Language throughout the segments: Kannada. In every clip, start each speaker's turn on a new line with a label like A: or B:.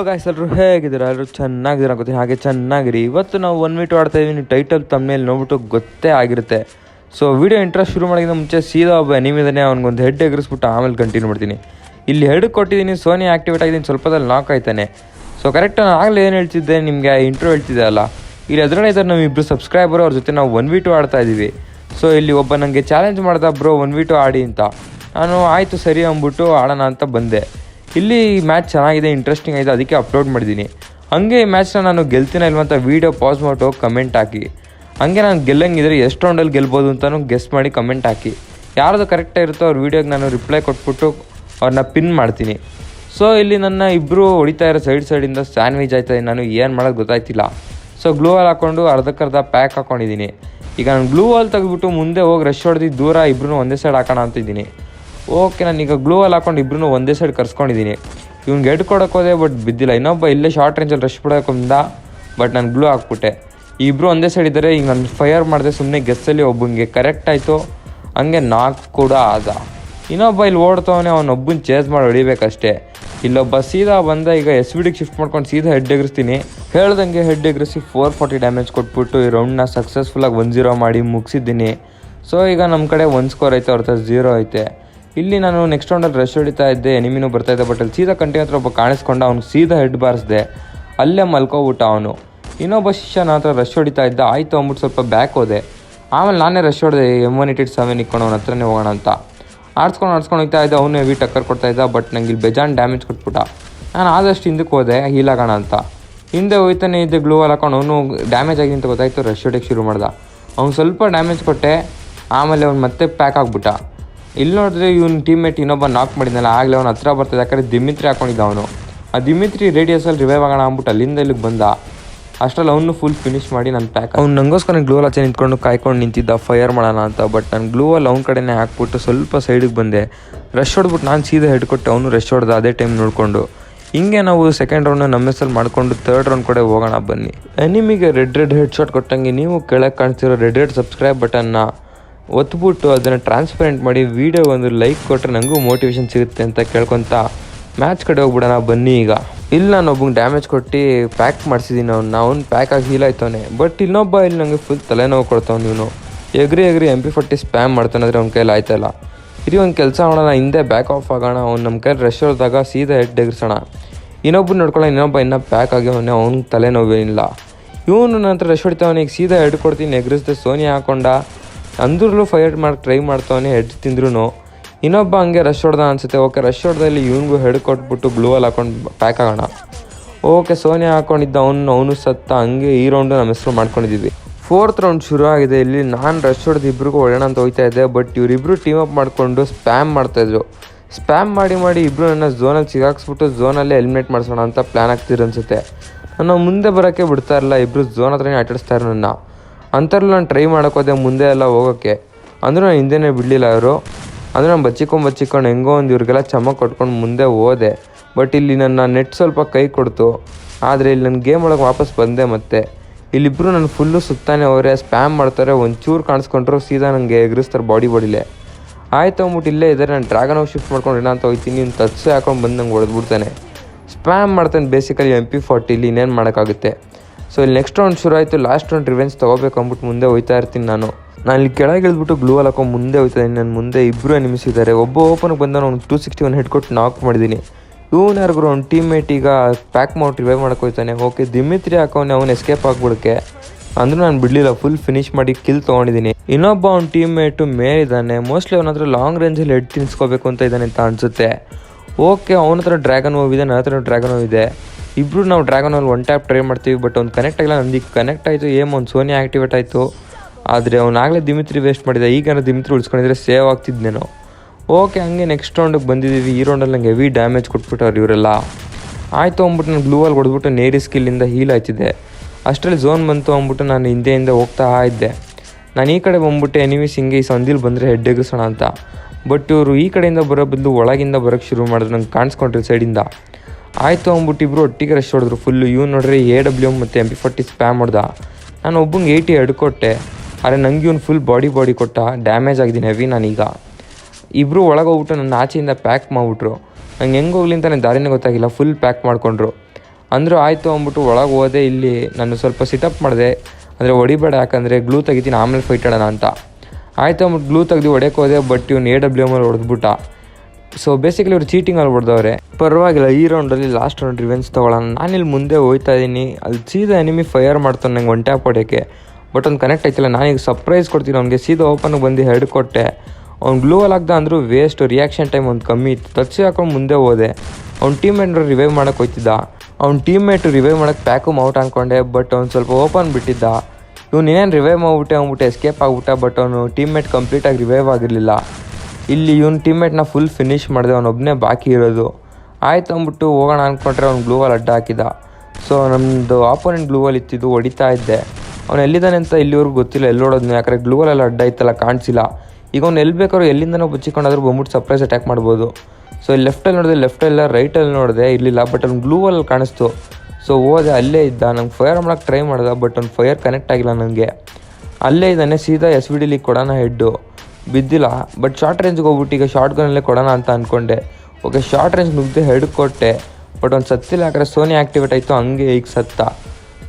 A: ಹಲೋ ಗಾಯ್ಸ್ ಎಲ್ಲರೂ ಹೇಗಿದ್ದೀರಾ? ಎಲ್ಲರೂ ಚೆನ್ನಾಗಿದ್ದೀರಾ ಗೊತ್ತೀನಿ ಹಾಗೆ ಚೆನ್ನಾಗಿರಿ. ಇವತ್ತು ನಾವು ಒನ್ ಮೀಟ್ ಆಡ್ತಾ ಇದ್ದೀನಿ ಟೈಟಲ್ ತಮ್ಮೇಲೆ ನೋಡ್ಬಿಟ್ಟು ಗೊತ್ತೇ ಆಗಿರುತ್ತೆ. ಸೊ ವಿಡಿಯೋ ಇಂಟ್ರೆಸ್ಟ್ ಶುರು ಮಾಡೋಕ್ಕಿಂತ ಮುಂಚೆ ಸೀದಾ ಒಬ್ಬ ಎನಿಮಿದಾನೆ ಅವ್ನಿಗೊಂದು ಹೆಡ್ ಎಗರಿಸ್ಬಿಟ್ಟು ಆಮೇಲೆ ಕಂಟಿನ್ಯೂ ಮಾಡ್ತೀನಿ. ಇಲ್ಲಿ ಹೆಡ್ ಕೊಟ್ಟಿದ್ದೀನಿ. ಸೋನಿ ಆಕ್ಟಿವೇಟ್ ಆಗಿದ್ದೀನಿ. ಸ್ವಲ್ಪದಲ್ಲಿ ಲಾಕ್ ಆಯ್ತಾನೆ. ಸೊ ಕರೆಕ್ಟ್ ನಾನು ಆಗಲೇ ಏನು ಹೇಳ್ತಿದ್ದೆ? ನಿಮಗೆ ಇಂಟ್ರೋ ಹೇಳ್ತಿದ್ದೆ ಅಲ್ಲ. ಇಲ್ಲಿ ಅದರಲ್ಲೇ ಇದ್ದಾರೆ ನಾವು ಇಬ್ಬರು ಸಬ್ಸ್ಕ್ರೈಬರ್ ಅವ್ರ ಜೊತೆ ನಾವು ಒನ್ ವಿ ಟು ಆಡ್ತಾ ಇದ್ದೀವಿ ಸೊ ಇಲ್ಲಿ ಒಬ್ಬ ನನಗೆ ಚಾಲೆಂಜ್ ಮಾಡ್ದ, ಬ್ರೋ ಒನ್ ವಿ ಟು ಆಡಿ ಅಂತ. ನಾನು, ಆಯಿತು ಸರಿ ಅಂದ್ಬಿಟ್ಟು ಆಡೋಣ ಅಂತ ಬಂದೆ. ಇಲ್ಲಿ ಮ್ಯಾಚ್ ಚೆನ್ನಾಗಿದೆ ಇಂಟ್ರೆಸ್ಟಿಂಗ್ ಆಗಿದೆ, ಅದಕ್ಕೆ ಅಪ್ಲೋಡ್ ಮಾಡಿದ್ದೀನಿ. ಹಂಗೆ ಈ ಮ್ಯಾಚ್ನ ನಾನು ಗೆಲ್ತೀನ ಇಲ್ವಂತ ವೀಡಿಯೋ ಪಾಸ್ ಹೋಗಿ ಕಮೆಂಟ್ ಹಾಕಿ. ಹಂಗೆ ನಾನು ಗೆಲ್ಲಂಗಿದ್ರೆ ಎಷ್ಟು ರೌಂಡಲ್ಲಿ ಗೆಲ್ಬೋದು ಅಂತಲೂ ಗೆಸ್ ಮಾಡಿ ಕಮೆಂಟ್ ಹಾಕಿ. ಯಾರ್ದು ಕರೆಕ್ಟಾಗಿ ಇರುತ್ತೋ ಅವ್ರ ವೀಡಿಯೋಗೆ ನಾನು ರಿಪ್ಲೈ ಕೊಟ್ಬಿಟ್ಟು ಅವ್ರನ್ನ ಪಿನ್ ಮಾಡ್ತೀನಿ. ಸೊ ಇಲ್ಲಿ ನನ್ನ ಇಬ್ಬರು ಹೊಡಿತಾ ಇರೋ ಸೈಡ್ ಸೈಡಿಂದ ಸ್ಯಾಂಡ್ವಿಚ್ ಆಯ್ತಾ ನಾನು ಏನು ಮಾಡೋದು ಗೊತ್ತಾಯ್ತಿಲ್ಲ. ಸೊ ಗ್ಲೂ ವಾಲ್ ಹಾಕ್ಕೊಂಡು ಅರ್ಧಕ್ಕರ್ಧ ಪ್ಯಾಕ್ ಹಾಕ್ಕೊಂಡಿದ್ದೀನಿ ಈಗ ನಾನು ಗ್ಲೂ ವಾಲ್ ತೆಗೆದ್ಬಿಟ್ಟು ಮುಂದೆ ಹೋಗಿ ರಶ್ ಹೊಡೆದು ದೂರ ಇಬ್ಬರು ಒಂದೇ ಸೈಡ್ ಹಾಕೋಣ ಅಂತಿದ್ದೀನಿ. ಓಕೆ ನಾನು ಈಗ ಗ್ಲೂ ಅಲ್ಲಿ ಹಾಕೊಂಡು ಇಬ್ಬರು ಒಂದೇ ಸೈಡ್ ಕರ್ಸ್ಕೊಂಡಿದ್ದೀನಿ ಇವ್ನಿಗೆ ಎಡ್ ಕೊಡೋಕೆ ಬಟ್ ಬಿದ್ದಿಲ್ಲ. ಇನ್ನೊಬ್ಬ ಇಲ್ಲೇ ಶಾರ್ಟ್ ರೇಂಜಲ್ಲಿ ರಶ್ ಬಿಡೋಕೊಂಡ ಬಟ್ ನಾನು ಗ್ಲೂ ಹಾಕ್ಬಿಟ್ಟೆ. ಇಬ್ಬರು ಒಂದೇ ಸೈಡ್ ಇದ್ದಾರೆ ಈಗ ನಾನು ಫೈರ್ ಮಾಡಿದೆ ಸುಮ್ಮನೆ ಗೆಸ್ಸಲ್ಲಿ ಒಬ್ಬನಿಗೆ ಕರೆಕ್ಟ್ ಆಯಿತು. ಹಂಗೆ ನಾಲ್ಕು ಕೂಡ ಆದ. ಇನ್ನೊಬ್ಬ ಇಲ್ಲಿ ಓಡ್ತವನೇ ಅವನೊಬ್ಬನ ಚೇಸ್ ಮಾಡಿ ಹೊಡಿಬೇಕಷ್ಟೇ. ಇಲ್ಲೊಬ್ಬ ಸೀದಾ ಬಂದ, ಈಗ ಎಸ್ ವಿ ಡಿಗೆ ಶಿಫ್ಟ್ ಮಾಡ್ಕೊಂಡು ಸೀದಾ ಹೆಡ್ ಎಗರಿಸ್ತೀನಿ. ಹೇಳ್ದಂಗೆ ಹೆಡ್ ಎಗರಿಸಿ ಫೋರ್ ಫಾರ್ಟಿ ಡ್ಯಾಮೇಜ್ ಕೊಟ್ಬಿಟ್ಟು ಈ ರೌಂಡ್ನ ಸಕ್ಸಸ್ಫುಲ್ಲಾಗಿ ಒನ್ ಜೀರೋ ಮಾಡಿ ಮುಗಿಸಿದ್ದೀನಿ. ಸೊ ಈಗ ನಮ್ಮ ಕಡೆ ಒನ್ ಸ್ಕೋರ್ ಐತೆ ಹತ್ರ ಝೀರೋ ಐತೆ. ಇಲ್ಲಿ ನಾನು ನೆಕ್ಸ್ಟ್ ರೌಂಡಲ್ಲಿ ರಶ್ ಹೊಡಿತಾ ಇದ್ದೆ ಎನಿಮಿನು ಬರ್ತಾ ಇದ್ದೆ ಬಟ್ ಅಲ್ಲಿ ಸೀದಾ ಕಂಟಿನ್ಯೂ ಹತ್ರ ಒಬ್ಬ ಕಾಣಿಸ್ಕೊಂಡ ಅವ್ನು ಸೀದಾ ಹೆಡ್ ಬಾರಿಸ್ದೆ ಅಲ್ಲೇ ಮಲ್ಕೋಬಿಟ್ಟ ಅವನು. ಇನ್ನೊಬ್ಬ ಶಿಷ್ಯ ನನ್ನ ಹತ್ರ ರಶ್ ಹೊಡಿತಾ ಇದ್ದ, ಆಯಿತು ಅಂದ್ಬಿಟ್ಟು ಸ್ವಲ್ಪ ಬ್ಯಾಕ್ ಹೋದೆ. ಆಮೇಲೆ ನಾನೇ ರಶ್ ಹೊಡೆದೆ ಎಂ ಒನ್ ಏಟ್ ಸೆವೆನ್ ಇಕ್ಕೊಂಡು ಅವನ ಹತ್ರನೇ ಹೋಗೋಣ ಅಂತ. ಆಡ್ಸ್ಕೊಂಡು ಆಡ್ಸ್ಕೊಂಡು ಹೋಗ್ತಾ ಇದ್ದ, ಅವನು ಹೆವಿ ಟಕ್ಕರ್ ಕೊಡ್ತಾ ಇದ್ದ ಬಟ್ ನಂಗೆ ಇಲ್ಲಿ ಬೇಜಾನ್ ಡ್ಯಾಮೇಜ್ ಕೊಟ್ಬಿಟ್ಟ. ನಾನು ಆದಷ್ಟು ಹಿಂದಕ್ಕೆ ಹೋದೆ ಹೀಲಾಗೋಣ ಅಂತ. ಹಿಂದೆ ಹೋಯ್ತಾನೆ ಇದ್ದೆ ಗ್ಲೂ ಅಲ್ಲಿ ಹಾಕೊಂಡು ಅವನು ಡ್ಯಾಮೇಜ್ ಆಗಿದೆ ಅಂತ ಗೊತ್ತಾಯಿತು ರಶ್ ಹೊಡೆಯೋಕ್ಕೆ ಶುರು ಮಾಡ್ದ. ಅವ್ನು ಸ್ವಲ್ಪ ಡ್ಯಾಮೇಜ್ ಕೊಟ್ಟೆ, ಆಮೇಲೆ ಅವ್ನು ಮತ್ತೆ ಪ್ಯಾಕ್ ಆಗ್ಬಿಟ್ಟ. ಇಲ್ಲಿ ನೋಡಿದ್ರೆ ಇವನ್ ಟೀಮ್ಮೇಟ್ ಇನ್ನೊಬ್ಬ ನಾಕ್ ಮಾಡಿದ್ನಲ್ಲ, ಆಗಲೇ ಅವ್ನು ಹತ್ರ ಬರ್ತದೆ. ಯಾಕಂದರೆ ದಿಮಿತ್ರಿ ಹಾಕೊಂಡಿದ್ದ ಅವನು. ಆ ದಿಮಿತ್ರಿ ರೇಡಿಯಸಲ್ಲಿ ರಿವೈವ್ ಆಗೋಣ ಅಂದ್ಬಿಟ್ಟು ಅಲ್ಲಿಂದ ಇಲ್ಲಿಗೆ ಬಂದ. ಅಷ್ಟರಲ್ಲಿ ಅವನು ಫುಲ್ ಫಿನಿಶ್ ಮಾಡಿ ನನ್ನ ಪ್ಯಾಕ್ ಅವ್ನು ನಂಗೋಸ್ಕರ ಗ್ಲೂ ಆಚೆ ನಿಂತ್ಕೊಂಡು ಕಾಯ್ಕೊಂಡು ನಿಂತಿದ್ದ ಫೈರ್ ಮಾಡೋಣ ಅಂತ. ಬಟ್ ನಾನು ಗ್ಲೂ ಅಲ್ಲಿ ಅವ್ನ ಕಡೆನೇ ಹಾಕ್ಬಿಟ್ಟು ಸ್ವಲ್ಪ ಸೈಡಿಗೆ ಬಂದೆ. ರಶ್ ಹೊಡ್ಬಿಟ್ಟು ನಾನು ಸೀದಾ ಹೆಡ್ ಕೊಟ್ಟೆ, ಅವನು ರಶ್ ಹೊಡೆದ, ಅದೇ ಟೈಮ್ ನೋಡಿಕೊಂಡು. ಹಿಂಗೆ ನಾವು ಸೆಕೆಂಡ್ ರೌಂಡ್ನ ನಮ್ಮ ಹೆಸರು ಮಾಡಿಕೊಂಡು ತರ್ಡ್ ರೌಂಡ್ ಕಡೆ ಹೋಗೋಣ ಬನ್ನಿ. ಎನಿಮಿಗೆ ರೆಡ್ ರೆಡ್ ಹೆಡ್ ಶಾಟ್ ಕೊಟ್ಟಂಗೆ ನೀವು ಕೆಳಗೆ ಕಾಣ್ತಿರೋ ರೆಡ್ ರೆಡ್ ಸಬ್ಸ್ಕ್ರೈಬ್ ಬಟನ್ನ ಒತ್ಬಿಟ್ಟು ಅದನ್ನು ಟ್ರಾನ್ಸ್ಪರೆಂಟ್ ಮಾಡಿ ವಿಡಿಯೋ ಒಂದು ಲೈಕ್ ಕೊಟ್ಟರೆ ನನಗೂ ಮೋಟಿವೇಶನ್ ಸಿಗುತ್ತೆ ಅಂತ ಕೇಳ್ಕೊತ ಮ್ಯಾಚ್ ಕಡೆ ಹೋಗ್ಬಿಡೋಣ, ಬನ್ನಿ ಈಗ. ಇಲ್ಲಿ, ನಾನು ಒಬ್ಬಂಗೆ ಡ್ಯಾಮೇಜ್ ಕೊಟ್ಟು ಪ್ಯಾಕ್ ಮಾಡಿಸಿದ್ದೀನಿ ಅವ್ನು. ಅವ್ನು ಪ್ಯಾಕ್ ಆಗಿ ಹೀಲ್ ಆಯ್ತವನೆ. ಬಟ್ ಇನ್ನೊಬ್ಬ ಇಲ್ಲಿ ನನಗೆ ಫುಲ್ ತಲೆನೋವು ಕೊಡ್ತಾವ್ನು ಇವನು. Every every M P forty spam ಮಾಡ್ತಾನೆ ಅಂದರೆ ಅವ್ನ ಕೈಲಿ ಆಯ್ತಲ್ಲ ಇರಿ ಒಂದು ಕೆಲಸ ಮಾಡೋಣ ಹಿಂದೆ ಬ್ಯಾಕ್ ಆಫ್ ಆಗೋಣ. ಅವ್ನು ನಮ್ಮ ಕೈಲಿ ರಶ್ ಹೋದಾಗ ಸೀದಾ ಹೆಡ್ ಎಗ್ರಿಸೋಣ. ಇನ್ನೊಬ್ಬರು ನೋಡ್ಕೊಳ್ಳೋ ಇನ್ನೊಬ್ಬ ಇನ್ನೂ ಪ್ಯಾಕ್ ಆಗಿ ಅವನೇ ಅವ್ನಿಗೆ ತಲೆನೋವೇನಿಲ್ಲ ಇವನು ನಂತರ ರಶ್ ಹೊಡಿತಾವನಿಗೆ ಸೀದಾ ಹೆಡ್ ಕೊಡ್ತೀನಿ, ಎಗ್ರಿಸ್ದೆ ಸೋನಿ ಹಾಕೊಂಡ. ಅಂದ್ರೂ ಫೈರ್ ಮಾಡಿ ಟ್ರೈ ಮಾಡ್ತಾವನೆ ಹೆಡ್ ತಿಂದ್ರೂ ಇನ್ನೊಬ್ಬ ಹಂಗೆ ರಶ್ ಹೊಡೆದ ಅನ್ಸುತ್ತೆ. ಓಕೆ ರಶ್ ಹೊಡೆದಲ್ಲಿ ಇವನಿಗೂ ಹೆಡ್ ಕೊಟ್ಬಿಟ್ಟು ಅಲ್ಲಿ ಹಾಕೊಂಡು ಪ್ಯಾಕ್ ಆಗೋಣ. ಓಕೆ, ಸೋನಿಯಾ ಹಾಕೊಂಡಿದ್ದ ಅವನು ಅವನು ಸತ್ತ. ಹಂಗೆ ಈ ರೌಂಡು ನಮ್ಮ ಹೆಸರು ಮಾಡ್ಕೊಂಡಿದ್ದೀವಿ ಫೋರ್ತ್ ರೌಂಡ್ ಶುರು ಆಗಿದೆ. ಇಲ್ಲಿ ನಾನು ರಶ್ ಹೊಡೆದು ಇಬ್ರಿಗೂ ಹೊಡೆಯೋಣ ಅಂತ ಹೋಗ್ತಾ ಇದ್ದೆ ಬಟ್ ಇವರಿಬ್ಬರು ಟೀಮ್ ಅಪ್ ಮಾಡಿಕೊಂಡು ಸ್ಪ್ಯಾಮ್ ಮಾಡ್ತಾಯಿದ್ರು ಸ್ಪ್ಯಾಮ್ ಮಾಡಿ ಮಾಡಿ ಇಬ್ಬರು ನನ್ನ ಝೋನಲ್ಲಿ ಸಿಗಾಕ್ಸ್ಬಿಟ್ಟು ಝೋನಲ್ಲೇ ಎಲಿಮಿನೇಟ್ ಮಾಡಿಸೋಣ ಅಂತ ಪ್ಲ್ಯಾನ್ ಆಗ್ತಿದ್ರು ಅನಿಸುತ್ತೆ. ನಾನು ಮುಂದೆ ಬರೋಕ್ಕೆ ಬಿಡ್ತಾ ಇರಲ್ಲ ಇಬ್ಬರು ಝೋನ್ ಹತ್ರನೇ ಆಟಾಡಿಸ್ತಾರೆ ನನ್ನ. ಅಂಥರಲ್ಲಿ ನಾನು ಟ್ರೈ ಮಾಡೋಕ್ಕೋದೆ ಮುಂದೆ ಎಲ್ಲ ಹೋಗೋಕ್ಕೆ ಅಂದರೂ ನಾನು ಹಿಂದೆನೇ ಬಿಡಲಿಲ್ಲ ಅವರು ಅಂದರೆ ನಾನು ಬಚ್ಚಿಕೊಂಡು ಬಚ್ಚಿಕೊಂಡು ಹೆಂಗೋ ಒಂದು ಇವ್ರಿಗೆಲ್ಲ ಚಮಕ್ ಕೊಟ್ಕೊಂಡು ಮುಂದೆ ಹೋದೆ. ಬಟ್ ಇಲ್ಲಿ ನನ್ನ ನೆಟ್ ಸ್ವಲ್ಪ ಕೈ ಕೊಡ್ತು. ಆದರೆ ಇಲ್ಲಿ ನನ್ನ ಗೇಮ್ ಒಳಗೆ ವಾಪಸ್ ಬಂದೆ ಮತ್ತೆ. ಇಲ್ಲಿಬ್ಬರು ನನ್ನ ಫುಲ್ಲು ಸುತ್ತಾನೆ ಅವರೇ ಸ್ಪ್ಯಾಮ್ ಮಾಡ್ತಾರೆ, ಒಂಚೂರು ಕಾಣಿಸ್ಕೊಂಡ್ರು ಸೀದಾ ನನಗೆ ಎಗರಿಸ್ತಾರೆ ಬಾಡಿ ಬಾಡಿಲೇ ಆಯ್ತು ಅಂದ್ಬಿಟ್ಟು ಇಲ್ಲೇ ಇದ್ದಾರೆ ನಾನು ಡ್ರ್ಯಾಗನ್ ಹೋಗಿ ಶಿಫ್ಟ್ ಮಾಡ್ಕೊಂಡು ಏನೋ ಅಂತ ಹೋಗ್ತೀನಿ ನೀನು ತತ್ಸೆ ಹಾಕೊಂಡು ಬಂದು ನಂಗೆ ಹೊಡೆದ್ಬಿಡ್ತಾನೆ. ಸ್ಪ್ಯಾಮ್ ಮಾಡ್ತಾನೆ ಬೇಸಿಕಲಿ ಎಂ ಪಿ ಫಾರ್ಟಿಲಿ ಇನ್ನೇನು ಮಾಡೋಕ್ಕಾಗುತ್ತೆ. ಸೊ ಇಲ್ಲಿ ನೆಕ್ಸ್ಟ್ ರೌಂಡ್ ಶುರು ಆಯಿತು. ಲಾಸ್ಟ್ ರೌಂಡ್ ರಿವೆನ್ಸ್ ತೊಗೋಬೇಕು ಅಂದ್ಬಿಟ್ಟು ಮುಂದೆ ಹೋಯ್ತಾ ಇರ್ತೀನಿ ನಾನು. ನಾನು ಇಲ್ಲಿ ಕೆಳಗೆ ಇಳಿದ್ಬಿಟ್ಟು ಗ್ಲೂ ಹಾಕೊಂಡು ಮುಂದೆ ಹೋಯ್ತಾ ಇದ್ದೀನಿ. ನನ್ನ ಮುಂದೆ ಇಬ್ಬರು ನಿಮಿಸಿದ್ದಾರೆ ಒಬ್ಬ ಓಪನ್ಗೆ ಬಂದ ನಾನು ಟೂ ಸಿಕ್ಸ್ಟಿ ಒನ್ ಹೆಡ್ ಕೊಟ್ಟು ನಾಕ್ ಮಾಡಿದ್ದೀನಿ ಇವನು ಯಾರಿಗೂ ಅವ್ನು ಟೀಮ್ ಮೇಟ್ ಈಗ ಪ್ಯಾಕ್ ಮಾಡಿ ರಿವೈವ್ ಮಾಡಕ್ಕೆ ಓಕೆ ದಿಮಿತ್ರಿ ಹಾಕೋನೆ ಅವ್ನು ಎಸ್ಕೇಪ್ ಆಗ್ಬಿಡಕ್ಕೆ. ಅಂದರೂ ನಾನು ಬಿಡಲಿಲ್ಲ ಫುಲ್ ಫಿನಿಶ್ ಮಾಡಿ ಕಿಲ್ ತೊಗೊಂಡಿದ್ದೀನಿ ಇನ್ನೊಬ್ಬ ಅವ್ನ ಟೀಮ್ ಮೇಟು ಮೇಲಿದ್ದಾನೆ. ಮೋಸ್ಟ್ಲಿ ಅವನ ಹತ್ರ ಲಾಂಗ್ ರೇಂಜಲ್ಲಿ ಹೆಡ್ ತಿನ್ಸ್ಕೋಬೇಕು ಅಂತ ಇದ್ದಾನೆ ಅಂತ ಅನಿಸುತ್ತೆ. ಓಕೆ ಅವನ ಹತ್ರ ಡ್ರ್ಯಾಗನ್ ಇದೆ, ನನ್ನ ಹತ್ರ ಡ್ರ್ಯಾಗನ್ ಇದೆ. ಇಬ್ಬರು ನಾವು ಡ್ರ್ಯಾಗನ್ ಅಲ್ಲಿ ಒನ್ ಟ್ಯಾಪ್ ಟ್ರೈ ಮಾಡ್ತೀವಿ ಬಟ್ ಅವ್ನು ಕನೆಕ್ಟ್ ಆಗಿಲ್ಲ. ನಂದು ಕನೆಕ್ಟ್ ಆಯಿತು. ಏಮ್ ಅವ್ನು ಸೋನಿ ಆ್ಯಕ್ಟಿವೇಟ್ ಆಯಿತು. ಆದರೆ ಅವನಾಗಲೇ ದಿಮಿತ್ರಿ ವೇಸ್ಟ್ ಮಾಡಿದೆ. ಈಗ ದಿಮಿತ್ರಿ ಉಳಿಸ್ಕೊಂಡಿದ್ರೆ ಸೇವ್ ಆಗ್ತಿದ್ದೇನೋ ಓಕೆ ಹಂಗೆ ನೆಕ್ಸ್ಟ್ ರೌಂಡಿಗೆ ಬಂದಿದ್ದೀವಿ ಈ ರೌಂಡಲ್ಲಿ ನಂಗೆ ಹೆವಿ ಡ್ಯಾಮೇಜ್ ಕೊಟ್ಬಿಟ್ಟವ್ರು ಇವರೆಲ್ಲ. ಆಯಿತು ಅಂದ್ಬಿಟ್ಟು ನಾನು ಗ್ಲೂವಲ್ಲಿ ಹೊಡೆದ್ಬಿಟ್ಟು ನೇರಿ ಸ್ಕಿಲ್ಲಿಂದ ಹೀಲ್ ಆಯ್ತಿದ್ದೆ. ಅಷ್ಟರಲ್ಲಿ ಝೋನ್ ಬಂತು ಅಂದ್ಬಿಟ್ಟು ನಾನು ಹಿಂದೆಯಿಂದ ಹೋಗ್ತಾ ಇದ್ದೆ. ನಾನು ಈ ಕಡೆ ಬಂದ್ಬಿಟ್ಟು ಎನಿಮೀಸ್ ಹಿಂಗೆ ಈ ಸಂದಿಲ್ ಬಂದರೆ ಹೆಡ್ ಎಗ್ಸೋಣ ಅಂತ. ಬಟ್ ಇವರು ಈ ಕಡೆಯಿಂದ ಬರೋ ಬದಲು ಒಳಗಿಂದ ಬರೋಕ್ಕೆ ಶುರು ಮಾಡಿದ್ರು. ನಂಗೆ ಕಾಣಿಸ್ಕೊಂಡ್ರಿ ಸೈಡಿಂದ ಆಯಿತು ಅಂದ್ಬಿಟ್ಟು ಇಬ್ಬರು ಒಟ್ಟಿಗೆ ರಶ್ ಹೊಡೆದ್ರು. ಫುಲ್ಲು ಇವ್ ನೋಡ್ರಿ ಎ ಡಬ್ಲ್ಯೂ ಮತ್ತು ಎಂ ಪಿ ಫಾರ್ಟಿ ಸ್ಪ್ಯಾಮ್ ಹೊಡೆದ. ನಾನು ಒಬ್ಬಂಗೆ ಏಯ್ಟಿ ಕೊಟ್ಟೆ. ಆದರೆ ನಂಗೆ ಇವ್ನು ಫುಲ್ ಬಾಡಿ ಬಾಡಿ ಕೊಟ್ಟ. ಡ್ಯಾಮೇಜ್ ಆಗಿದ್ದೀನಿ ಹೆವಿ ನಾನೀಗ. ಇಬ್ಬರು ಒಳಗೆ ಹೋಗ್ಬಿಟ್ಟು ನನ್ನ ಆಚೆಯಿಂದ ಪ್ಯಾಕ್ ಮಾಡಿಬಿಟ್ರು. ನಂಗೆ ಹೆಂಗೆ ಹೋಗ್ಲಿ ಅಂತ ನನಗೆ ದಾರಿನೇ ಗೊತ್ತಾಗಿಲ್ಲ. ಫುಲ್ ಪ್ಯಾಕ್ ಮಾಡಿಕೊಂಡ್ರು. ಅಂದರು ಆಯಿತು ಅಂದ್ಬಿಟ್ಟು ಒಳಗೆ ಹೋದೆ ಇಲ್ಲಿ. ನಾನು ಸ್ವಲ್ಪ ಸಿಟಪ್ ಮಾಡಿದೆ. ಅಂದರೆ ಹೊಡಿಬೇಡ, ಯಾಕಂದರೆ ಗ್ಲೂ ತೆಗಿತೀನಿ, ಆಮೇಲೆ ಫೈಟ್ ಆಡೋಣ ಅಂತ. ಆಯಿತು ಅಂದ್ಬಿಟ್ಟು ಗ್ಲೂ ತೆಗ್ದು ಹೊಡೆಯೋಕೆ ಹೋದೆ ಬಟ್ ಇವ್ನು ಎ ಡಬ್ಲ್ಯೂ ಎಮಲ್ಲಿ ಹೊಡೆದ್ಬಿಟ್ಟ. ಸೊ ಬೇಸಿಕಲಿ ಅವರು ಚೀಟಿಂಗ್ ಹೊಡೆದವ್ರೆ ಪರವಾಗಿಲ್ಲ, ಈ ರೌಂಡಲ್ಲಿ ಲಾಸ್ಟ್ ರೌಂಡ್ ರಿವೆನ್ಸ್ ತೊಗೊಳ್ಳೋಣ ಇಲ್ಲಿ ಮುಂದೆ ಹೋಯ್ತಾ ಇದ್ದೀನಿ ಅಲ್ಲಿ ಸೀದಾ ಎನಿಮಿ ಫೈರ್ ಮಾಡ್ತಾನೆ ನಂಗೆ ಒನ್ ಟ್ಯಾಪ್ ಹೊಡೆಯೋಕ್ಕೆ ಬಟ್ ಅವ್ನು ಕನೆಕ್ಟ್ ಆಯ್ತಿಲ್ಲ. ನಾನೀಗ ಸರ್ಪ್ರೈಸ್ ಕೊಡ್ತೀನಿ ಅವ್ನಿಗೆ. ಸೀದಾ ಓಪನ್ಗೆ ಬಂದು ಹೆಡ್ ಕೊಟ್ಟೆ. ಅವ್ನು ಗ್ಲೂ ಅಲ್ಲಿ ಹಾಕ್ದ ಅಂದರೂ ವೇಸ್ಟ್ ರಿಯಾಕ್ಷನ್ ಟೈಮ್ ಒಂದು ಕಮ್ಮಿ ಇತ್ತು. ತಚ್ಚಿ ಹಾಕೊಂಡು ಮುಂದೆ ಹೋದೆ. ಅವ್ನ ಟೀಮ್ ಮೇಟ್ ರಿವೈವ್ ಮಾಡೋಕೆ ಹೋಯ್ತಿದ್ದ. ಅವ್ನ ಟೀಮ್ ಮೇಟ್ ರಿವೈವ್ ಮಾಡೋಕ್ಕೆ ಪ್ಯಾಕು ಔಟ್ ಅಂದ್ಕೊಂಡೆ ಬಟ್ ಅವ್ನು ಸ್ವಲ್ಪ ಓಪನ್ ಬಿಟ್ಟಿದ್ದ. ಇವ್ನು ಇನ್ನೇನು ರಿವೈವ್ ಮಾಡ್ಬಿಟ್ಟೆ ಅವ್ಬಿಟ್ಟು ಎಸ್ಕೇಪ್ ಆಗ್ಬಿಟ್ಟ. ಬಟ್ ಅವನು ಟೀಮ್ ಮೇಟ್ ಕಂಪ್ಲೀಟಾಗಿ ರಿವೈವ್ ಆಗಿರಲಿಲ್ಲ. ಇಲ್ಲಿ ಇವ್ನ ಟೀಮ್ಮೇಟ್ನ ಫುಲ್ ಫಿನಿಶ್ ಮಾಡಿದೆ ಅವನೊಬ್ಬನೇ ಬಾಕಿ ಇರೋದು. ಆಯ್ತು ಅಂದ್ಬಿಟ್ಟು ಹೋಗೋಣ ಅಂದ್ಕೊಂಡ್ರೆ ಅವ್ನು ಗ್ಲೂವಲ್ಲಿ ಅಡ್ಡ ಹಾಕಿದ. ಸೊ ನಮ್ಮದು ಆಪೋನೆಂಟ್ ಗ್ಲೂವಲ್ ಇತ್ತಿದ್ದು, ಹೊಡಿತಾ ಇದ್ದೆ. ಅವ್ನು ಎಲ್ಲಿದ್ದಾನೆ ಅಂತ ಇಲ್ಲಿವರೆಗೂ ಗೊತ್ತಿಲ್ಲ ಎಲ್ಲಿ ನೋಡೋದು ಯಾಕಂದರೆ ಗ್ಲೂವಲ್ಲೆಲ್ಲ ಅಡ್ಡ ಇತ್ತಲ್ಲ, ಕಾಣಿಸಿಲ್ಲ. ಈಗ ಅವ್ನು ಎಲ್ಲಿ ಬೇಕಾದ್ರೂ ಎಲ್ಲಿಂದನೋ ಬಚ್ಚಿಕೊಂಡಾದ್ರೂ ಬಂದ್ಬಿಟ್ಟು ಸರ್ಪ್ರೈಸ್ ಅಟ್ಯಾಕ್ ಮಾಡ್ಬೋದು. ಸೊ ಲೆಫ್ಟಲ್ಲಿ ನೋಡಿದೆ ಲೆಫ್ಟಲ್ಲ ರೈಟಲ್ಲಿ ನೋಡಿದೆ, ಇರಲಿಲ್ಲ ಬಟ್ ಅವ್ನು ಗ್ಲೂವಲ್ಲಿ ಕಾಣಿಸ್ತು. ಸೊ ಹೋದೆ, ಅಲ್ಲೇ ಇದ್ದ. ನಂಗೆ ಫೈರ್ ಮಾಡೋಕ್ಕೆ ಟ್ರೈ ಮಾಡ್ದೆ ಬಟ್ ಅವ್ನು ಫೈರ್ ಕನೆಕ್ಟ್ ಆಗಿಲ್ಲ ನನಗೆ ಅಲ್ಲೇ ಇದ್ದಾನೆ, ಸೀದಾ ಎಸ್ ವಿ ಡಿಲಿ ಕೊಡೋಣ ಹೆಡ್ಡು ಬಿದ್ದಿಲ್ಲ ಬಟ್ ಶಾರ್ಟ್ ರೇಂಜ್ಗೆ ಹೋಗ್ಬಿಟ್ಟು ಈಗ ಶಾರ್ಟ್ ಗನ್ನಲ್ಲೇ ಕೊಡೋಣ ಅಂತ ಅಂದ್ಕೊಂಡೆ ಓಕೆ ಶಾರ್ಟ್ ರೇಂಜ್ ನುಗ್ದು ಹೆಡ್ ಕೊಟ್ಟೆ ಬಟ್ ಒಂದು ಸತ್ತಿಲ್ಲ ಯಾಕಂದರೆ ಸೋನಿ ಆ್ಯಕ್ಟಿವೇಟ್ ಆಯಿತು, ಹಂಗೆ ಈಗ ಸತ್ತ.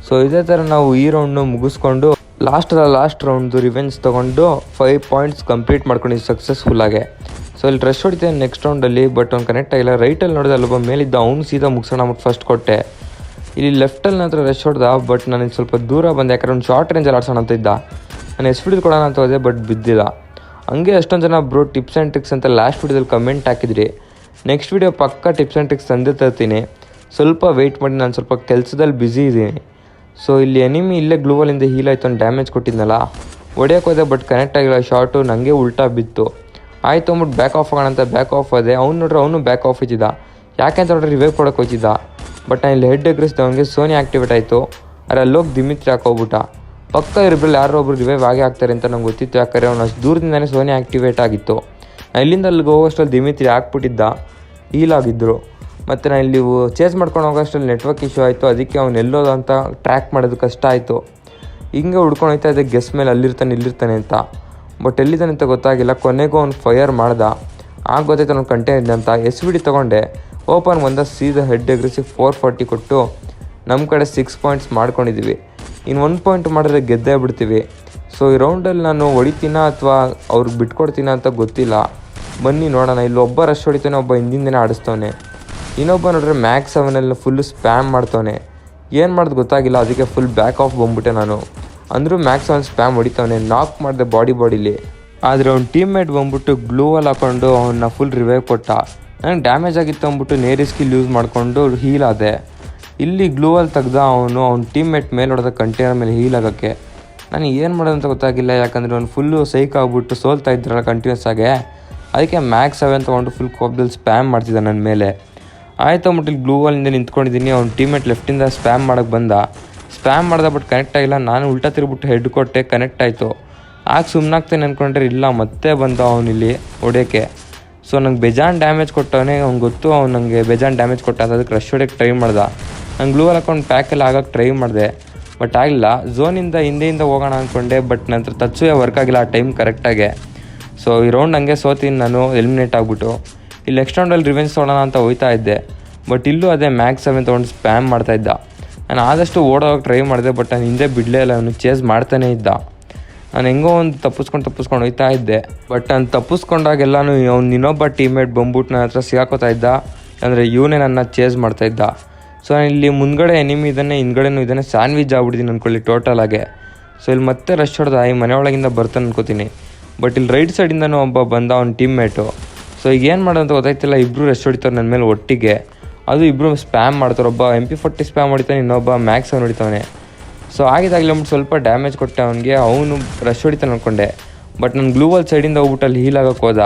A: ಸೊ ಇದೇ ಥರ ನಾವು ಈ ರೌಂಡ್ನು ಮುಗಿಸ್ಕೊಂಡು ಲಾಸ್ಟ್ ಲಾಸ್ಟ್ ರೌಂಡ್ದು ರಿವೆಂಜ್ ತೊಗೊಂಡು ಫೈವ್ ಪಾಯಿಂಟ್ಸ್ ಕಂಪ್ಲೀಟ್ ಮಾಡ್ಕೊಂಡಿದ್ದು ಸಕ್ಸಸ್ಫುಲ್ಲಾಗೆ ಸೊ ಇಲ್ಲಿ ರಶ್ ಹೊಡಿತೇನೆ ನೆಕ್ಸ್ಟ್ ರೌಂಡಲ್ಲಿ ಬಟ್ ಅವ್ನು ಕನೆಕ್ಟ್ ಆಗಿಲ್ಲ. ರೈಟಲ್ಲಿ ನೋಡಿದೆ ಅಲ್ಲೊಬ್ಬ ಮೇಲಿದ್ದ ಅವ್ನು ಸೀದಾ ಮುಗಿಸೋಣ ಅಂದ್ಬಿಟ್ಟು ಫಸ್ಟ್ ಕೊಟ್ಟೆ. ಇಲ್ಲಿ ಲೆಫ್ಟಲ್ಲಿ ನನ್ನ ಹತ್ರ ರಶ್ ಹೊಡೆದ ಬಟ್ ನನಗೆ ಸ್ವಲ್ಪ ದೂರ ಬಂದೆ, ಯಾಕಂದ್ರೆ ಒಂದು ಶಾರ್ಟ್ ರೇಂಜಲ್ಲಿ ಆಡ್ಸೋಣ ಅಂತ ಇದ್ದ. ನಾನು ಎಸ್ ಬಿಡಿದು ಕೊಡೋಣ ಅಂತ ಹೋದೆ ಬಟ್ ಬಿದ್ದಿಲ್ಲ. ಹಂಗೆ ಅಷ್ಟೊಂದು ಜನ ಬ್ರೋ ಟಿಪ್ಸ್ ಆ್ಯಂಡ್ ಟ್ರಿಕ್ಸ್ ಅಂತ ಲಾಸ್ಟ್ ವೀಡಿಯೋದಲ್ಲಿ ಕಮೆಂಟ್ ಹಾಕಿದ್ರಿ. ನೆಕ್ಸ್ಟ್ ವೀಡಿಯೋ ಪಕ್ಕ ಟಿಪ್ಸ್ ಆ್ಯಂಡ್ ಟ್ರಿಕ್ಸ್ ತಂದೆ ತರ್ತೀನಿ. ಸ್ವಲ್ಪ ವೆಯ್ಟ್ ಮಾಡಿ, ನಾನು ಸ್ವಲ್ಪ ಕೆಲಸದಲ್ಲಿ ಬ್ಯುಸಿ ಇದ್ದೀನಿ. ಸೊ ಇಲ್ಲಿ ಎನಿಮಿ ಇಲ್ಲೇ ಗ್ಲೂವಲಿಂದ ಹೀಲ್ ಆಯಿತು ಒಂದು ಡ್ಯಾಮೇಜ್ ಕೊಟ್ಟಿದ್ನಲ್ಲ, ಹೊಡೆಯೋಕೆ ಹೋದೆ ಬಟ್ ಕನೆಕ್ಟ್ ಆಗಿಲ್ಲ ಶಾರ್ಟು ನನಗೆ ಉಲ್ಟಾ ಬಿತ್ತು. ಆಯ್ತು ಅಂದ್ಬಿಟ್ಟು ಬ್ಯಾಕ್ ಆಫ್ ಆಗೋಣ ಅಂತ ಬ್ಯಾಕ್ ಆಫ್ ಅದೇ ಅವ್ನು ನೋಡ್ರೆ ಅವನು ಬ್ಯಾಕ್ ಆಫ್ ಇದ್ದಿದ್ದ. ಯಾಕೆಂತ ನೋಡ್ರೆ ರಿವೈವ್ ಕೊಡೋಕೆ ಹೋಯ್ತಿದ್ದ. ಬಟ್ ನಾನು ಇಲ್ಲಿ ಹೆಡ್ ಎಗ್ರಿಸ್ದೆ ಸೋನಿ ಆ್ಯಕ್ಟಿವೇಟ್ ಆಯಿತು. ಅಲ್ಲೋಗಿ ದಿಮಿತ್ರಿ ಹಾಕೋಗ್ಬಿಟ್ಟ. ಪಕ್ಕ ಇಬ್ಬರಲ್ಲಿ ಯಾರೋ ಒಬ್ರು ರಿವೈವ್ ಆಗೇ ಆಗ್ತಾರೆ ಅಂತ ನಂಗೆ ಗೊತ್ತಿತ್ತು. ಯಾಕಂದರೆ ಅವನು ಅಷ್ಟು ದೂರದಿಂದನೇ ಸೋನಿ ಆ್ಯಕ್ಟಿವೇಟ್ ಆಗಿತ್ತು. ನಾನು ಇಲ್ಲಿಂದ ಅಲ್ಲಿಗೆ ಹೋಗೋಷ್ಟಲ್ಲಿ ದಿಮಿತ್ರಿ ಹಾಕ್ಬಿಟ್ಟಿದ್ದ. ಹೀಲ್ ಆಗಿದ್ದರು ಮತ್ತು ನಾನು ಇಲ್ಲಿ ಚೇಸ್ ಮಾಡ್ಕೊಂಡು ಹೋಗೋಷ್ಟಲ್ಲಿ ನೆಟ್ವರ್ಕ್ ಇಶ್ಯೂ ಆಯಿತು. ಅದಕ್ಕೆ ಅವ್ನು ಎಲ್ಲೋದಂತ ಟ್ರ್ಯಾಕ್ ಮಾಡೋದು ಕಷ್ಟ ಆಯಿತು. ಹಿಂಗೆ ಹುಡ್ಕೊಂಡು ಹೋಯ್ತಾ ಇದ್ದೆ ಗೆಸ್ ಮೇಲೆ ಅಲ್ಲಿರ್ತಾನೆ, ಇಲ್ಲಿರ್ತಾನೆ ಅಂತ. ಬಟ್ ಎಲ್ಲಿದ್ದಾನೆ ಅಂತ ಗೊತ್ತಾಗಿಲ್ಲ. ಕೊನೆಗೂ ಅವ್ನು ಫೈರ್ ಮಾಡ್ದ. ಆಗ ಗೊತ್ತಾಯ್ತು ಅವ್ನು ಕಂಟೆ ಇದ್ದೆ ಅಂತ. ಎಸ್ ವಿ ಡಿ ತೊಗೊಂಡೆ. ಓಪನ್ ಒಂದ ಸೀದಾ ಹೆಡ್ ಎಗ್ರಿಸಿ ಫೋರ್ ಫಾರ್ಟಿ ಕೊಟ್ಟು ನಮ್ಮ ಕಡೆ ಸಿಕ್ಸ್ ಪಾಯಿಂಟ್ಸ್ ಮಾಡ್ಕೊಂಡಿದ್ದೀವಿ ಇನ್ನು ಒನ್ ಪಾಯಿಂಟ್ ಮಾಡಿದ್ರೆ ಗೆದ್ದೇ ಬಿಡ್ತೀವಿ ಸೊ ಈ ರೌಂಡಲ್ಲಿ ನಾನು ಹೊಡಿತೀನ ಅಥವಾ ಅವ್ರಿಗೆ ಬಿಟ್ಕೊಡ್ತೀನ ಅಂತ ಗೊತ್ತಿಲ್ಲ. ಬನ್ನಿ ನೋಡೋಣ, ಇಲ್ಲಿ ಒಬ್ಬ ರಶ್ ಹೊಡಿತಾನೆ, ಒಬ್ಬ ಹಿಂದಿಂದನೇ ಆಡಿಸ್ತವನೆ. ಇನ್ನೊಬ್ಬ ನೋಡಿದ್ರೆ ಮ್ಯಾಕ್ಸ್ ಅವನಲ್ಲಿ ಫುಲ್ಲು ಸ್ಪ್ಯಾಮ್ ಮಾಡ್ತವನೆ. ಏನು ಮಾಡೋದು ಗೊತ್ತಾಗಿಲ್ಲ, ಅದಕ್ಕೆ ಫುಲ್ ಬ್ಯಾಕ್ ಆಫ್ ಬಂದ್ಬಿಟ್ಟೆ ನಾನು. ಅಂದರೂ ಮ್ಯಾಕ್ಸ್ ಅವ್ನು ಸ್ಪ್ಯಾಮ್ ಹೊಡಿತವನೆ ನಾಕ್ ಮಾಡಿದೆ ಬಾಡಿ ಬಾಡಿಲಿ ಆದರೆ ಅವ್ನು ಟೀಮ್ ಮೇಟ್ ಬಂದ್ಬಿಟ್ಟು ಗ್ಲೂವಲ್ಲಿ ಹಾಕೊಂಡು ಅವನ್ನ ಫುಲ್ ರಿವೈವ್ ಕೊಟ್ಟ. ನಂಗೆ ಡ್ಯಾಮೇಜ್ ಆಗಿತ್ತು ಅಂದ್ಬಿಟ್ಟು ನೇರಿಸ್ಕಿಲ್ ಯೂಸ್ ಮಾಡಿಕೊಂಡು ಹೀಲ್ ಆದೆ. ಇಲ್ಲಿ ಗ್ಲೂವಲ್ಲಿ ತೆಗ್ದ ಅವನು ಅವ್ನ ಟೀಮ್ ಮೇಟ್ ಮೇಲೆ ಹೊಡೆದ ಕಂಟೈನರ್ ಮೇಲೆ ಹೀಲ್ ಆಗೋಕ್ಕೆ. ನನಗೆ ಏನು ಮಾಡೋದು ಅಂತ ಗೊತ್ತಾಗಿಲ್ಲ, ಯಾಕಂದರೆ ಅವ್ನು ಫುಲ್ಲು ಸೈಕ್ ಆಗಿಬಿಟ್ಟು ಸೋಲ್ತಾ ಇದ್ರಲ್ಲ ಕಂಟಿನ್ಯೂಸ್ ಆಗಿ. ಅದಕ್ಕೆ ಮ್ಯಾಕ್ಸ್ ಸೆವೆನ್ ತೊಗೊಂಡು ಫುಲ್ ಕೋಬ್ದಲ್ಲಿ ಸ್ಪ್ಯಾಮ್ ಮಾಡ್ತಿದ್ದ ನನ್ನ ಮೇಲೆ. ಆಯ್ತು ಅಂದ್ಬಿಟ್ಟು ಇಲ್ಲಿ ಗ್ಲೂವಲ್ಲಿಂದ ನಿಂತ್ಕೊಂಡಿದ್ದೀನಿ, ಅವ್ನ ಟೀಮೇಟ್ ಲೆಫ್ಟಿಂದ ಸ್ಪ್ಯಾಮ್ ಮಾಡೋಕ್ಕೆ ಬಂದ. ಸ್ಪ್ಯಾಮ್ ಮಾಡ್ದೆ ಬಟ್ ಕನೆಕ್ಟ್ ಆಗಿಲ್ಲ, ನಾನು ಉಲ್ಟಾ ತಿರುಗ್ಬಿಟ್ಟು ಹೆಡ್ ಕೊಟ್ಟೆ ಕನೆಕ್ಟ್ ಆಯಿತು. ಆಗ ಸುಮ್ಮನಾಗ್ತೇನೆ ಅಂದ್ಕೊಂಡ್ರೆ ಇಲ್ಲ, ಮತ್ತೆ ಬಂದ ಅವನಿಲ್ಲಿ ಹೊಡೆಯೋಕ್ಕೆ. ಸೊ ನಂಗೆ ಬೇಜಾನ್ ಡ್ಯಾಮೇಜ್ ಕೊಟ್ಟವನೇ, ಅವ್ನು ಗೊತ್ತು, ಅವ್ನು ನನಗೆ ಬೇಜಾನ್ ಡ್ಯಾಮೇಜ್ ಕೊಟ್ಟ ಅದಕ್ಕೆ ರಶ್ ಹೊಡೆಯೋಕ್ಕೆ ಟ್ರೈ ಮಾಡ್ದ. ನಂಗೆ ಗ್ಲೂವಲ್ಲಿ ಹಾಕೊಂಡು ಪ್ಯಾಕಲ್ಲಿ ಆಗೋಕ್ಕೆ ಟ್ರೈ ಮಾಡಿದೆ ಬಟ್ ಆಗಿಲ್ಲ ಝೋನಿಂದ ಹಿಂದೆಯಿಂದ ಹೋಗೋಣ ಅಂದ್ಕೊಂಡೆ ಬಟ್ ನಂತರ ತಚ್ಚುವೆ ವರ್ಕ್ ಆಗಿಲ್ಲ, ಆ ಟೈಮ್ ಕರೆಕ್ಟಾಗೆ ಸೊ ಈ ರೌಂಡ್ ಹಂಗೆ ಸೋತೀನಿ ನಾನು ಎಲಿಮಿನೇಟ್ ಆಗಿಬಿಟ್ಟು. ಇಲ್ಲಿ ನೆಕ್ಸ್ಟ್ ರೌಂಡಲ್ಲಿ ರಿವೆನ್ಸ್ ತೊಗೊಳೋಣ ಅಂತ ಹೋಯ್ತಾ ಇದ್ದೆ ಬಟ್ ಇಲ್ಲೂ ಅದೇ ಮ್ಯಾಕ್ಸ್ ಸೆವೆನ್ ತೊಗೊಂಡು ಸ್ಪ್ಯಾಮ್ ಮಾಡ್ತಾ ಇದ್ದ. ನಾನು ಆದಷ್ಟು ಓಡೋಕೆ ಟ್ರೈ ಮಾಡಿದೆ ಬಟ್ ನಾನು ಹಿಂದೆ ಬಿಡಲೇ ಇಲ್ಲ ಅವನು ಚೇಸ್ ಮಾಡ್ತಾನೇ ಇದ್ದ. ನಾನು ಹೆಂಗೋ ಒಂದು ತಪ್ಪಿಸ್ಕೊಂಡು ತಪ್ಪಿಸ್ಕೊಂಡು ಹೋಯ್ತಾ ಇದ್ದೆ ಬಟ್ ನಾನು ತಪ್ಪಿಸ್ಕೊಂಡಾಗೆಲ್ಲನೂ ಅವ್ನು ಇನ್ನೊಬ್ಬ ಟೀಮ್ಮೇಟ್ ಬಂದ್ಬಿಟ್ಟು ನನ್ನ ಹತ್ರ ಸಿಗಾಕೋತಾ ಇದ್ದ, ಅಂದರೆ ಇವನೇ ನನ್ನ ಚೇಸ್ ಮಾಡ್ತಾ ಇದ್ದ. ಸೊ ನಾನು ಇಲ್ಲಿ ಮುಂದ್ಗಡೆ ಎನಿಮಿ ಇದ್ದಾನೆ ಹಿಂದ್ಗಡೆನೂ ಇದನ್ನೇ ಸ್ಯಾಂಡ್ವಿಚ್ ಆಗ್ಬಿಟ್ಟಿದ್ದೀನಿ ಅಂದ್ಕೊಳ್ಳಿ ಟೋಟಲ್ ಆಗಿ. ಸೊ ಇಲ್ಲಿ ಮತ್ತೆ ರಶ್ ಹೊಡೆದ ಈ ಮನೆ ಒಳಗಿಂದ ಬರ್ತಾನೆ ಅನ್ಕೋತೀನಿ. ಬಟ್ ಇಲ್ಲಿ ರೈಟ್ ಸೈಡಿಂದನೂ ಒಬ್ಬ ಬಂದ ಅವ್ನ ಟೀಮ್ಮೇಟು ಸೊ ಈಗ ಏನು ಮಾಡೋದು ಗೊತ್ತಾಯ್ತಿಲ್ಲ ಇಬ್ಬರು ರಶ್ ಹೊಡಿತಾರೆ ನನ್ನ ಮೇಲೆ ಒಟ್ಟಿಗೆ. ಅದು ಇಬ್ಬರು ಸ್ಪ್ಯಾಮ್ ಮಾಡ್ತಾರೆ, ಒಬ್ಬ ಎಂ ಪಿ ಫೋರ್ಟಿ ಸ್ಪ್ಯಾಮ್ ಹೊಡಿತಾನೆ, ಇನ್ನೊಬ್ಬ ಮ್ಯಾಕ್ಸ್ ಅವ್ನು ಹೊಡಿತಾನೆ. ಸೊ ಆಗಿದಾಗಲೇ ಅಂದ್ಬಿಟ್ಟು ಸ್ವಲ್ಪ ಡ್ಯಾಮೇಜ್ ಕೊಟ್ಟೆ ಅವನಿಗೆ, ಅವನು ರಶ್ ಹೊಡಿತಾನೆ ಅಂದ್ಕೊಂಡೆ ಬಟ್ ನಾನು ಗ್ಲೂವಲ್ ಸೈಡಿಂದ ಹೋಗ್ಬಿಟ್ಟು ಅಲ್ಲಿ ಹೀಲ್ ಆಗೋಕೆ ಹೋದ.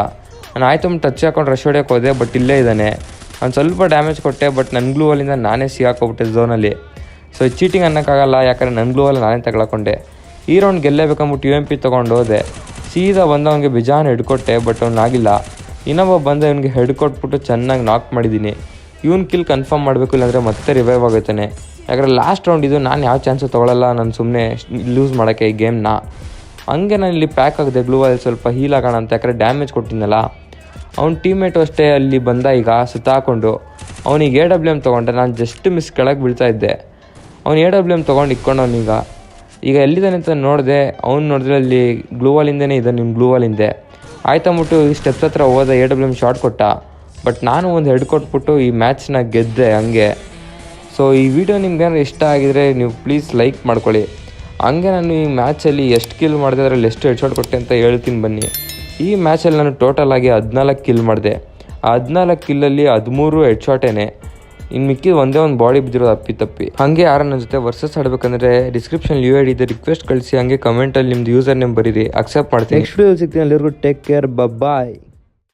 A: ನಾನು ಆಯ್ತು ಟಚ್ ಹಾಕೊಂಡು ರಶ್ ಹೊಡಿಯೋಕೆ ಹೋದೆ ಬಟ್ ಇಲ್ಲೇ ಇದ್ದಾನೆ. ನಾನು ಸ್ವಲ್ಪ ಡ್ಯಾಮೇಜ್ ಕೊಟ್ಟೆ ಬಟ್ ನನ್ನ ಗ್ಲೂವಲ್ಲಿಂದ ನಾನೇ ಸಿಗಾಕೋಬಿಟ್ಟೆ ಝೋನಲ್ಲಿ ಸೊ ಚೀಟಿಂಗ್ ಅನ್ನೋಕ್ಕಾಗಲ್ಲ, ಯಾಕಂದರೆ ನನ್ನ ಗ್ಲೂವಲ್ಲಿ ನಾನೇ ತಗೊಳಕೊಂಡೆ. ಈ ರೌಂಡ್ ಗೆಲ್ಲೇಬೇಕಂದ್ಬಿಟ್ಟು ಯು ಎಂ ಪಿ ತೊಗೊಂಡು ಹೋದೆ. ಸೀದಾ ಬಂದವನಿಗೆ ಬಿಜಾನ್ ಹಿಡ್ಕೊಟ್ಟೆ ಬಟ್ ಅವ್ನು ಆಗಿಲ್ಲ. ಇನ್ನೊಬ್ಬ ಬಂದ ಇವನಿಗೆ ಹೆಡ್ ಕೊಟ್ಬಿಟ್ಟು ಚೆನ್ನಾಗಿ ನಾಕ್ ಮಾಡಿದ್ದೀನಿ. ಇವನ್ ಕಿಲ್ ಕನ್ಫರ್ಮ್ ಮಾಡಬೇಕು, ಇಲ್ಲಾಂದರೆ ಮತ್ತೆ ರಿವೈವ್ ಆಗುತ್ತಾನೆ ಯಾಕಂದರೆ ಲಾಸ್ಟ್ ರೌಂಡ್ ಇದು ನಾನು ಯಾವ ಚಾನ್ಸು ತೊಗೊಳಲ್ಲ, ನಾನು ಸುಮ್ಮನೆ ಲೂಸ್ ಮಾಡೋಕ್ಕೆ ಈ ಗೇಮ್ನ ಹಂಗೆ ನಾನು ಇಲ್ಲಿ ಪ್ಯಾಕ್ ಆಗಿದೆ ಗ್ಲೂವಲ್ಲಿ ಸ್ವಲ್ಪ ಹೀಲ್ ಆಗೋಣ ಅಂತ, ಯಾಕಂದರೆ ಡ್ಯಾಮೇಜ್ ಕೊಟ್ಟಿದ್ನಲ್ಲ. ಅವ್ನ ಟೀಮ್ಮೇಟು ಅಷ್ಟೇ ಅಲ್ಲಿ ಬಂದ ಈಗ ಸುತ್ತಾಕೊಂಡು ಅವನಿಗೆ ಎ ಡಬ್ಲ್ಯೂ ಎಂ ತೊಗೊಂಡೆ. ನಾನು ಜಸ್ಟ್ ಮಿಸ್ ಕೆಳಗೆ ಬೀಳ್ತಾ ಇದ್ದೆ. ಅವ್ನು ಎ ಡಬ್ಲ್ಯೂ ಎಂ ತೊಗೊಂಡು ಇಕ್ಕೊಂಡವನೀಗ ಈಗ. ಎಲ್ಲಿದ್ದಾನೆ ಅಂತ ನೋಡಿದೆ. ಅವ್ನು ನೋಡಿದ್ರೆ ಅಲ್ಲಿ ಗ್ಲೂವಾಲಿಂದನೇ ಇದೆ ನಿಮ್ಮ ಗ್ಲೂವಾಲಿಂದೆ ಆಯ್ತಂಬಿಟ್ಟು ಈ ಸ್ಟೆಪ್ಸ್ ಹತ್ರ ಹೋದ ಎ ಡಬ್ಲ್ಯೂ ಎಂ ಶಾರ್ಟ್ ಕೊಟ್ಟ. ಬಟ್ ನಾನು ಒಂದು ಹೆಡ್ ಕೊಟ್ಬಿಟ್ಟು ಈ ಮ್ಯಾಚ್ನ ಗೆದ್ದೆ ಹಂಗೆ. ಸೊ ಈ ವಿಡಿಯೋ ನಿಮ್ಗೆ ಏನಾದ್ರು ಇಷ್ಟ ಆಗಿದ್ರೆ ನೀವು ಪ್ಲೀಸ್ ಲೈಕ್ ಮಾಡ್ಕೊಳ್ಳಿ. ಹಂಗೆ ನಾನು ಈ ಮ್ಯಾಚಲ್ಲಿ ಎಷ್ಟು ಕಿಲ್ ಮಾಡಿದೆ, ಅದರಲ್ಲಿ ಎಷ್ಟು ಹೆಡ್ ಶಾಟ್ ಕೊಟ್ಟೆ ಅಂತ ಹೇಳ್ತೀನಿ ಬನ್ನಿ. ಈ ಮ್ಯಾಚಲ್ಲಿ ನಾನು ಟೋಟಲ್ ಆಗಿ ಹದಿನಾಲ್ಕು ಕಿಲ್ ಮಾಡಿದೆ. ಆ ಹದಿನಾಲ್ಕು ಕಿಲ್ಲಲ್ಲಿ ಹದಿಮೂರು ಹೆಡ್ ಶಾಟೇನೆ ಇನ್ನು ಮಿಕ್ಕಿದ ಒಂದೇ ಒಂದು ಬಾಡಿ ಬಿದ್ದಿರೋದು ಅಪ್ಪಿ ತಪ್ಪಿ. ಹಾಗೆ ಯಾರ ನನ್ನ ಜೊತೆ versus ಆಡಬೇಕಂದ್ರೆ description U I D request ಕಳಿಸಿ, ಹಾಗೆ ಕಮೆಂಟಲ್ಲಿ ನಿಮ್ದು ಯೂಸರ್ ನೇಮ್ ಬರೀರಿ ಅಕ್ಸೆಪ್ಟ್ ಮಾಡ್ತೀನಿ. ನೆಕ್ಸ್ಟ್ ಸಿಗ್ತೀನಿ ಎಲ್ಲರಿಗೂ ಟೇಕ್ ಕೇರ್ ಬಾಯ್